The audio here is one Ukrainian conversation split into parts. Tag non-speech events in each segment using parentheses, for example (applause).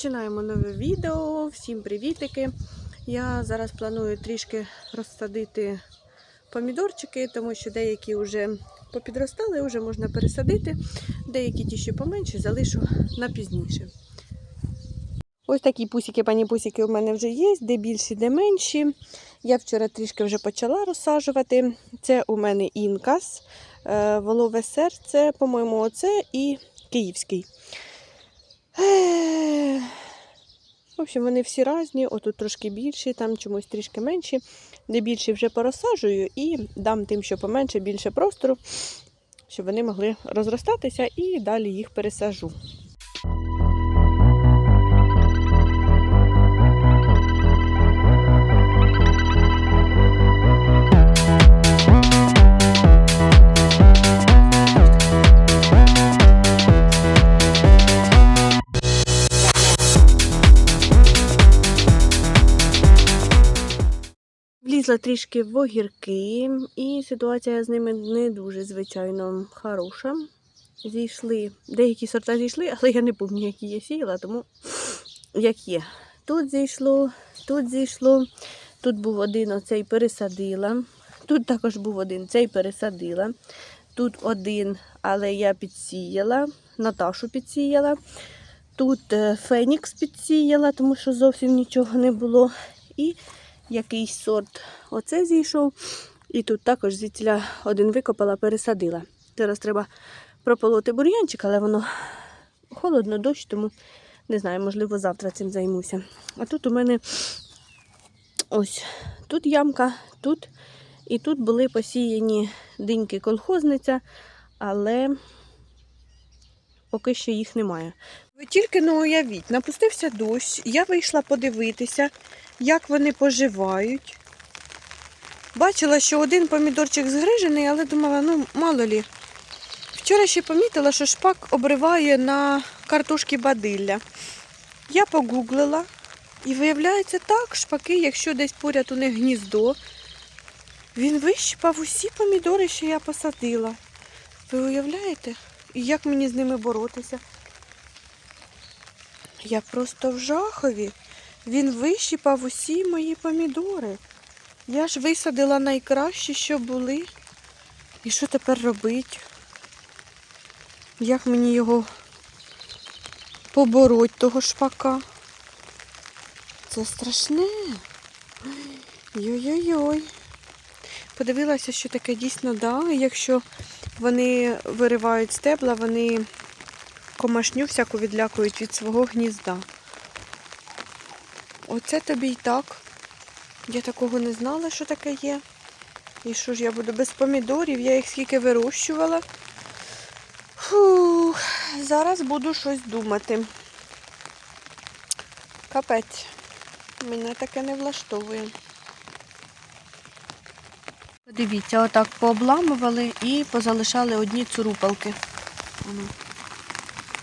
Починаємо нове відео. Всім привітики. Я зараз планую трішки розсадити помідорчики, тому що деякі вже попідростали, вже можна пересадити. Деякі ті, що поменші, залишу на пізніше. Ось такі пусики, пані пусики у мене вже є, де більші, де менші. Я вчора трішки вже почала розсаджувати. Це у мене інкас, е, волове серце, по-моєму, оце і київський. В общем, вони всі різні, отут трошки більші, там чомусь трішки менші. Де більші вже порозсаджую і дам тим, що поменше, більше простору, щоб вони могли розростатися і далі їх пересажу. Влізла трішки в огірки, і ситуація з ними не дуже, звичайно, хороша. Зійшли, деякі сорта зійшли, але я не пам'ятаю, які я сіяла, тому як є. Тут зійшло, тут зійшло, тут був один, оцей пересадила. Тут також був один, цей пересадила. Тут один, але я підсіяла, Наташу підсіяла. Тут е, Фенікс підсіяла, тому що зовсім нічого не було. І якийсь сорт оце зійшов. І тут також звідтіля один викопала, пересадила. Зараз треба прополоти бур'янчик, але воно холодно, дощ, тому не знаю, можливо, завтра цим займуся. А тут у мене ось тут ямка, тут і тут були посіяні диньки колхозниця, але поки що їх немає. Ви тільки ну уявіть, напустився дощ, я вийшла подивитися, як вони поживають. Бачила, що один помідорчик згрижений, але думала, ну, мало лі. Вчора ще помітила, що шпак обриває на картошки бадилля. Я погуглила, і виявляється так, шпаки, якщо десь поряд у них гніздо, він вищипав усі помідори, що я посадила. Ви уявляєте? І як мені з ними боротися? Я просто в жахові. Він вищипав усі мої помідори. Я ж висадила найкращі, що були. І що тепер робити? Як мені його побороть, того шпака? Це страшне. Йой-йой-йой. Подивилася, що таке дійсно да. Якщо вони виривають стебла, вони комашню всяку відлякують від свого гнізда. Оце тобі й так. Я такого не знала, що таке є. І що ж я буду без помідорів? Я їх скільки вирощувала. Фух, зараз буду щось думати. Капець. Мене таке не влаштовує. Подивіться, отак пообламували і позалишали одні цурупалки.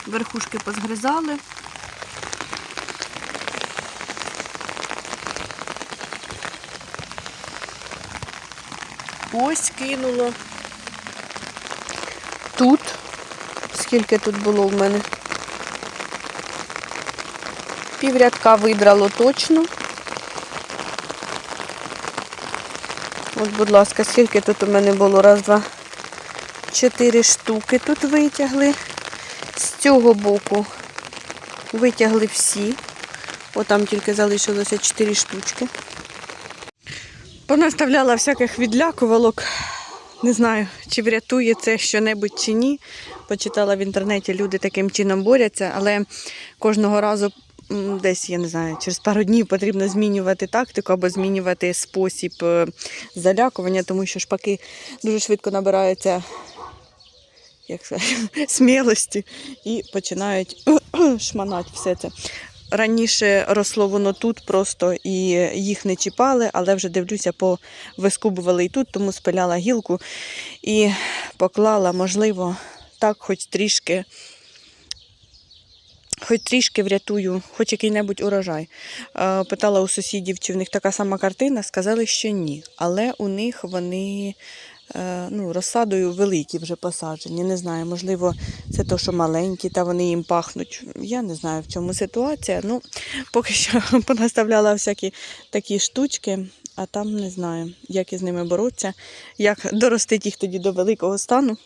Верхушки позгризали. Ось кинуло. Тут. Скільки тут було в мене? Піврядка видрало точно. От, будь ласка, скільки тут у мене було? Раз, два, чотири штуки тут витягли. З цього боку витягли всі. Отам тільки залишилося чотири штучки. Понаставляла всяких відлякувалок. Не знаю, чи врятує це що-небудь чи ні. Почитала в інтернеті, люди таким чином борються, але кожного разу десь, я не знаю, через пару днів потрібно змінювати тактику або змінювати спосіб е, залякування, тому що шпаки дуже швидко набираються як сказати, (laughs) смілості і починають (clears throat) шманати все це. Раніше росло воно тут просто і їх не чіпали, але вже дивлюся, повискубували і тут, тому спиляла гілку і поклала, можливо, так хоч трішки, хоч трішки врятую, хоч який-небудь урожай. Е, Питала у сусідів, чи в них така сама картина, сказали, що ні. Але у них вони е, ну, розсадою великі вже посаджені. Не знаю, можливо, це то, що маленькі, та вони їм пахнуть. Я не знаю, в чому ситуація. Ну, поки що (laughs) понаставляла всякі такі штучки, а там не знаю, як із ними боротися, як доростити їх тоді до великого стану.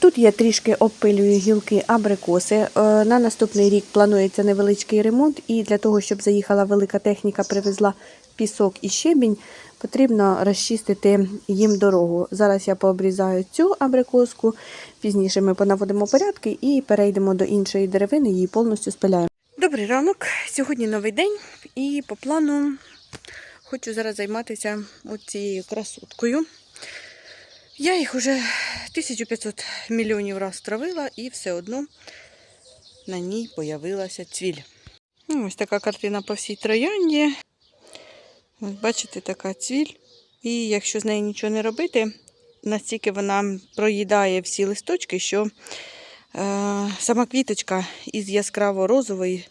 Тут я трішки обпилюю гілки абрикоси. Е, На наступний рік планується невеличкий ремонт, і для того, щоб заїхала велика техніка, привезла пісок і щебінь, потрібно розчистити їм дорогу. Зараз я пообрізаю цю абрикоску, пізніше ми понаводимо порядки і перейдемо до іншої деревини, її повністю спиляємо. Добрий ранок. Сьогодні новий день, і по плану хочу зараз займатися цією красоткою. Я їх уже 1500 мільйонів раз травила і все одно на ній появилася цвіль. Ну, ось така картина по всій троянді. Ось бачите, така цвіль. І якщо з нею нічого не робити, настільки вона проїдає всі листочки, що е, сама квіточка із яскраво розової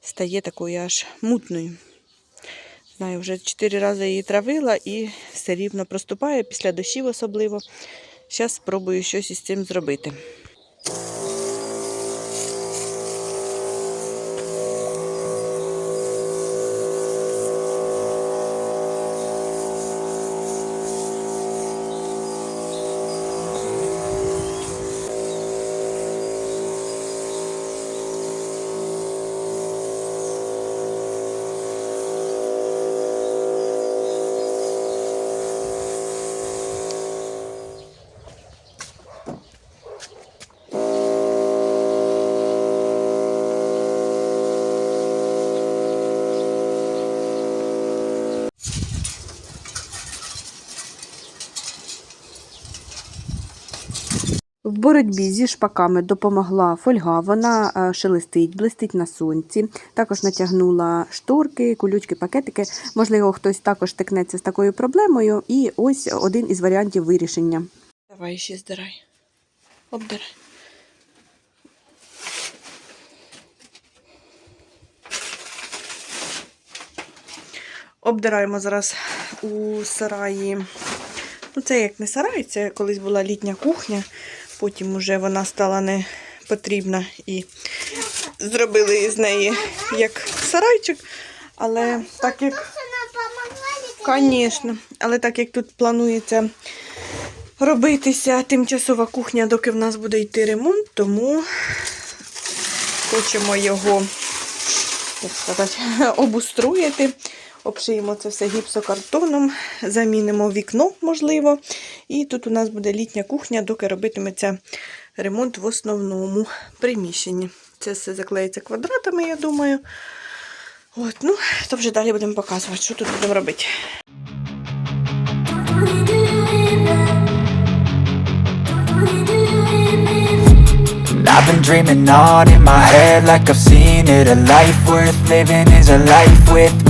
стає такою аж мутною. Знаю, вже чотири рази її травила і все рівно проступає після дощів особливо. Зараз спробую щось із цим зробити. В боротьбі зі шпаками допомогла фольга. Вона е, шелестить, блистить на сонці. Також натягнула шторки, колючки, пакетики. Можливо, хтось також стикнеться з такою проблемою. І ось один із варіантів вирішення. Давай ще здирай. Обдирай. Обдираємо зараз у сараї. Ну, це як не сарай, це колись була літня кухня, потім уже вона стала не потрібна і зробили з неї як сарайчик. Але так як Звісно, але так як тут планується робитися тимчасова кухня, доки в нас буде йти ремонт, тому хочемо його як сказати, (laughs) обустроїти. Обшиємо це все гіпсокартоном, замінимо вікно, можливо. І тут у нас буде літня кухня, доки робитиметься ремонт в основному приміщенні. Це все заклеїться квадратами, я думаю. От, ну, то вже далі будемо показувати, що тут будемо робити. I've been dreaming on in my head like I've seen it A life worth living is a life with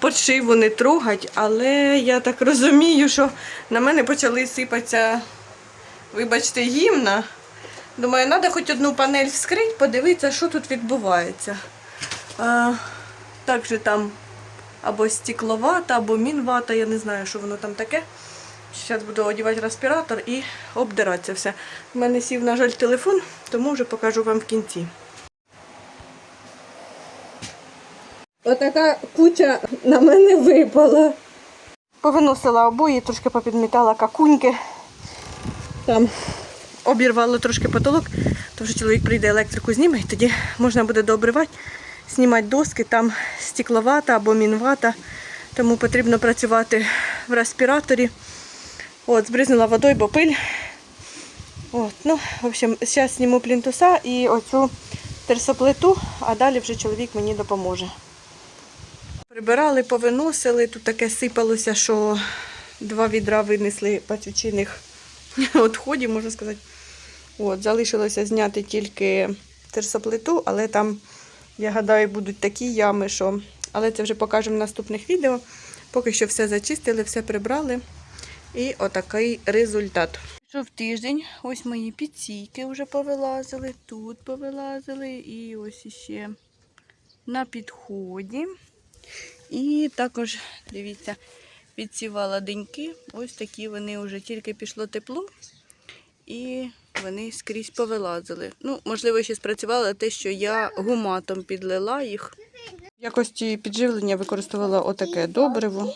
подшиву не трогать, але я так розумію, що на мене почали сипатися, вибачте, гімна. Думаю, треба хоч одну панель вскрити, подивитися, що тут відбувається. А, також там або стекловата, або мінвата, я не знаю, що воно там таке. Зараз буду одягати респіратор і обдирати це все. У мене сів, на жаль, телефон, тому вже покажу вам в кінці. Отака куча на мене випала. Повиносила обої, трошки попідмітала какуньки. Там обірвало трошки потолок, то вже чоловік прийде електрику зніме, і тоді можна буде дообривати, знімати доски, там стекловата або мінвата. Тому потрібно працювати в респіраторі. От, збризнула водою, бо пиль. От, ну, в общем, зараз зніму плінтуса і оцю терсоплиту, а далі вже чоловік мені допоможе. Прибирали, повиносили, тут таке сипалося, що Два відра винесли пацючихних (laughs) відходів, можна сказати. От, залишилося зняти тільки терсоплиту, але там, я гадаю, будуть такі ями, що. Але це вже покажемо в наступних відео. Поки що все зачистили, все прибрали. І отакий результат. Пішов тиждень, ось мої підсійки вже повилазили, тут повилазили, і ось іще на підході. І також, дивіться, підсівала деньки. Ось такі вони вже тільки пішло тепло, і вони скрізь повилазили. Ну, можливо, ще спрацювало те, що я гуматом підлила їх. В якості підживлення використовувала отаке добриво.